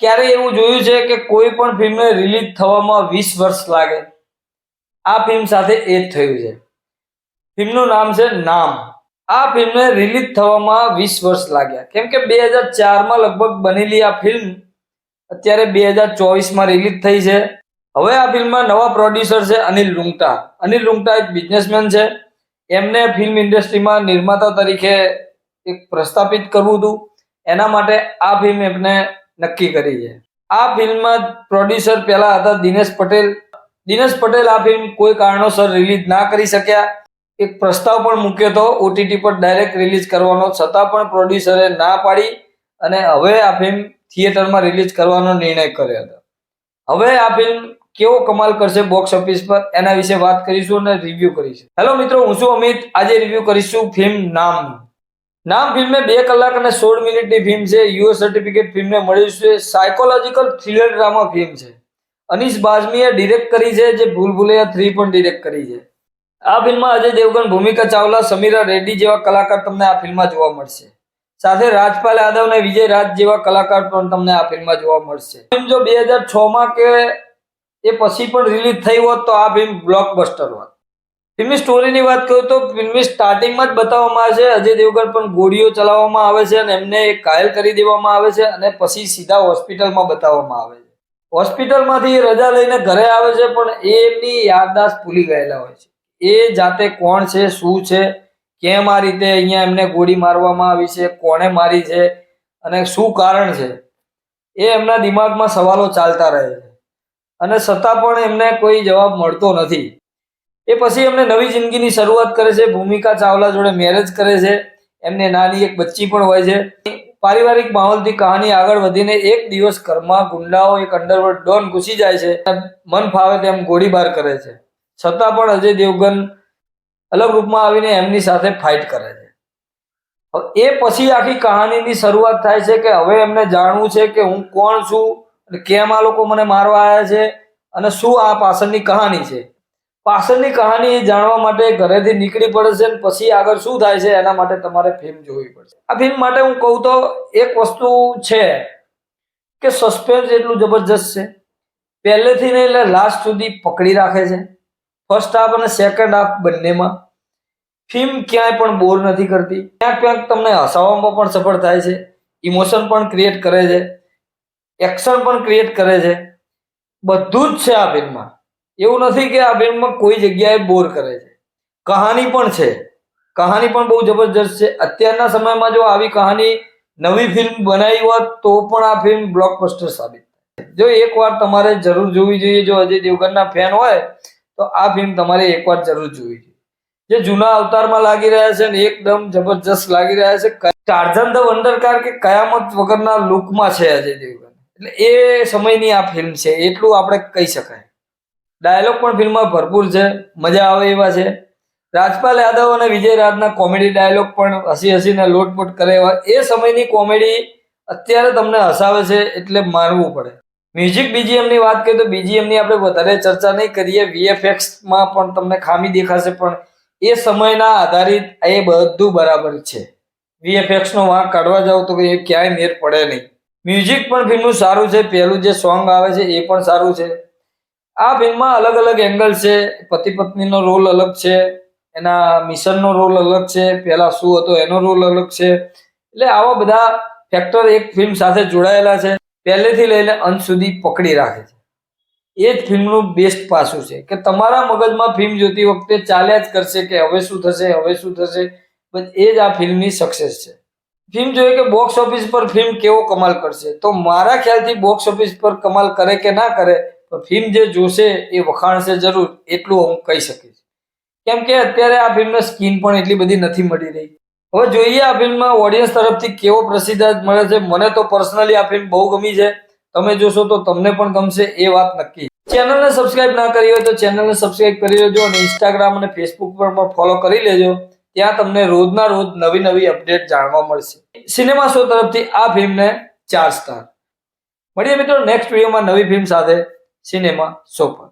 ક્યારે એવું જોયું છે કે કોઈ પણ ફિલ્મને રિલીઝ થવામાં વીસ વર્ષ લાગે? આ ફિલ્મ સાથે એ જ થયું છે. ફિલ્મનું નામ છે નામ. આ ફિલ્મને રિલીઝ થવામાં વીસ વર્ષ લાગ્યા. કેમ કે બે હજાર ચારમાં લગભગ બનેલી આ ફિલ્મ અત્યારે બે હજાર ચોવીસમાં રિલીઝ થઈ છે. હવે આ ફિલ્મમાં નવા પ્રોડ્યુસર છે અનિલ લુંગટા. અનિલ લુંગટા એક બિઝનેસમેન છે. એમને ફિલ્મ ઇન્ડસ્ટ્રીમાં નિર્માતા તરીકે એક પ્રસ્થાપિત કરવું હતું. એના માટે આ ફિલ્મ એમને નક્કી કરી છે. આ ફિલ્મમાં પ્રોડ્યુસર પહેલા હતા દિનેશ પટેલ. દિનેશ પટેલ આ ફિલ્મ કોઈ કારણોસર રિલીઝ ના કરી શક્યા. એક પ્રસ્તાવ પણ મૂક્યો હતો ઓટીટી પર ડાયરેક્ટ રિલીઝ કરવાનો. છતાં પણ પ્રોડ્યુસરે ના પાડી અને હવે આ ફિલ્મ થિયેટરમાં રિલીઝ કરવાનો નિર્ણય કર્યો હતો. હવે આ ફિલ્મ કેવો કમાલ કરશે બોક્સ ઓફિસ પર, એના વિશે વાત કરીશું અને રિવ્યુ કરીશું. હેલો મિત્રો, હું છું અમિત. આજે રિવ્યુ કરીશું ફિલ્મ નામ નામ ફિલ્મે બે કલાક અને સોળ મિનિટની ફિલ્મ છે. યુએસ સર્ટિફિકેટ ફિલ્મને મળ્યું છે. સાયકોલોજીકલ થ્રિલર ડ્રામા ફિલ્મ છે. અનીશ બાઝમીએ ડિરેક્ટ કરી છે જે ભૂલ ભૂલૈયા થ્રી પણ ડિરેક્ટ કરી છે. આ ફિલ્મમાં અજય દેવગન, ભૂમિકા ચાવલા, સમીરા રેડ્ડી જેવા કલાકાર તમને આ ફિલ્મમાં જોવા મળશે. સાથે રાજપાલ યાદવ અને વિજય રાજ જેવા કલાકાર પણ તમને આ ફિલ્મમાં જોવા મળશે. ફિલ્મ જો બે હજાર છ માં કે એ પછી પણ રિલીઝ થઈ હોત તો આ ફિલ્મ બ્લોકબસ્ટર હોત. ફિલ્મની સ્ટોરીની વાત કરું તો ફિલ્મની સ્ટાર્ટિંગમાં જ બતાવવામાં આવે છે. અજય દેવગણ પણ ગોળીઓ ચલાવવામાં આવે છે અને એમને એક ઘાયલ કરી દેવામાં આવે છે અને પછી સીધા હોસ્પિટલમાં બતાવવામાં આવે છે. હોસ્પિટલમાંથી રજા લઈને ઘરે આવે છે પણ એ એમની યાદદાસ્ત ભૂલી ગયેલા હોય છે. એ જાતે કોણ છે, શું છે, કેમ આ રીતે અહીંયા એમને ગોળી મારવામાં આવી છે, કોણે મારી છે અને શું કારણ છે એ એમના દિમાગમાં સવાલો ચાલતા રહે છે. અને છતાં પણ એમને કોઈ જવાબ મળતો નથી. એ પછી એમને નવી જિંદગીની શરૂઆત કરે છે, ભૂમિકા ચાવલા જોડે મેરેજ કરે છે, એમને નાની એક બચ્ચી પણ હોય છે. પારિવારિક માહોલથી કહાની આગળ વધીને એક દિવસ ઘરમાં ગુંડાઓ એક અંડરવર્લ્ડ ડોન ઘૂસી જાય છે મન ફાવે તેમ ગોળીબાર કરે છે. છતાં પણ અજય દેવગન અલગ રૂપમાં આવીને એમની સાથે ફાઇટ કરે છે. એ પછી આખી કહાનીની શરૂઆત થાય છે કે હવે એમને જાણવું છે કે હું કોણ છું કેમ આ લોકો મને મારવા આવ્યા છે અને શું આ પાછળની કહાની છે. પાછળની કહાની જાણવા માટે ઘરેથી નીકળી પડે છે પછી આગળ શું થાય છે એના માટે તમારે ફિલ્મ જોવી પડશે. આ ફિલ્મ માટે હું કહું તો એક વસ્તુ છે કે સસ્પેન્સ એટલું જબરજસ્ત છે. પહેલેથી ને એટલે લાસ્ટ સુધી પકડી રાખે છે. ફર્સ્ટ હાફ અને સેકન્ડ હાફ બંનેમાં. ફિલ્મ ક્યાંય પણ બોર નથી કરતી. ક્યાંક ક્યાંક તમને હસાવવામાં પણ સફળ થાય છે. ઇમોશન પણ ક્રિએટ કરે છે. એક્શન પણ ક્રિએટ કરે છે. બધું જ છે આ ફિલ્મમાં એવું નથી કે આ ફિલ્મમાં કોઈ જગ્યાએ બોર કરે છે. કહાની પણ છે. કહાની પણ બહુ જબરજસ્ત છે. અત્યારના સમયમાં જો આવી કહાની નવી ફિલ્મ બનાવી હોત તો પણ આ ફિલ્મ બ્લોકબસ્ટર સાબિત થાય. જો એકવાર તમારે જરૂર જોવી જોઈએ, જો અજય દેવગનના ફેન હોય, તો આ ફિલ્મ તમારે એકવાર જરૂર જોવી જોઈએ. જે જૂના અવતારમાં લાગી રહ્યા છે ને એકદમ જબરજસ્ત લાગી રહ્યા છે. ટાર્ઝન ધ વંડરકાર કે કયામત વગરના લુકમાં છે અજય દેવગન. એટલે એ સમયની આ ફિલ્મ છે. એટલું આપણે કહી શકાય. ડાયલોગ પણ ફિલ્મમાં ભરપૂર છે, મજા આવે એવા છે. રાજપાલ યાદવ અને વિજય રાજના કોમેડી ડાયલોગ પણ હસી હસીને લોટપોટ કરે એવા. એ સમયની કોમેડી અત્યારે તમને હસાવે છે એટલે માનવું પડે. મ્યુઝિક બીજીએમની વાત કરીએ તો બીજીએમની આપણે વધારે ચર્ચા નહીં કરીએ. વીએફએક્સમાં પણ તમને ખામી દેખાશે, પણ એ સમયના આધારિત એ બધું બરાબર છે. વીએફએક્સનો વાંક કાઢવા જાવ તો એ ક્યાંય મેર પડે નહીં. મ્યુઝિક પણ ફિલ્મનું સારું છે. પહેલું જે સોંગ આવે છે એ પણ સારું છે. આ ફિલ્મમાં અલગ અલગ એંગલ છે. પતિ પત્નીનો રોલ અલગ છે. એના મિશનનો રોલ અલગ છે. પહેલા શું હતો એનો રોલ અલગ છે. એટલે આવા બધા ફેક્ટર એક ફિલ્મ સાથે જોડાયેલા છે. પહેલેથી લઈને અંત સુધી પકડી રાખે છે. એ જ ફિલ્મનું બેસ્ટ પાસું છે કે તમારા મગજમાં ફિલ્મ જોતી વખતે ચાલ્યા જ કરશે કે હવે શું થશે, હવે શું થશે. બસ એ જ આ ફિલ્મની સક્સેસ છે. ફિલ્મ જોઈએ કે બોક્સ ઓફિસ પર ફિલ્મ કેવો કમાલ કરશે? તો મારા ખ્યાલથી બોક્સ ઓફિસ પર કમાલ કરે કે ના કરે ફિલ્મ જે જોશે એ વખાણશે જરૂર, એટલું હું કહી શકીશ. કેમ કે અત્યારે આ ફિલ્મને સ્કીન પણ એટલી બધી નથી મળી રહી. હવે જોઈએ આ ફિલ્મમાં ઓડિયન્સ તરફથી કેવો પ્રસિદ્ધ મળે છે. મને તો પર્સનલી આ ફિલ્મ બહુ ગમી છે. તમે જોશો તો તમને પણ ગમશે એ વાત નક્કી. ચેનલને સબસ્ક્રાઇબ ના કરી હોય તો ચેનલને સબસ્ક્રાઇબ કરી લેજો અને ઇન્સ્ટાગ્રામ અને ફેસબુક પર પણ ફોલો કરી લેજો. ત્યાં તમને રોજના રોજ નવી નવી અપડેટ જાણવા મળશે. સિનેમા શો તરફથી આ ફિલ્મને ચાર સ્ટાર મળીએ મિત્રો નેક્સ્ટ વિડીયોમાં નવી ફિલ્મ સાથે. સિનેમા શો પર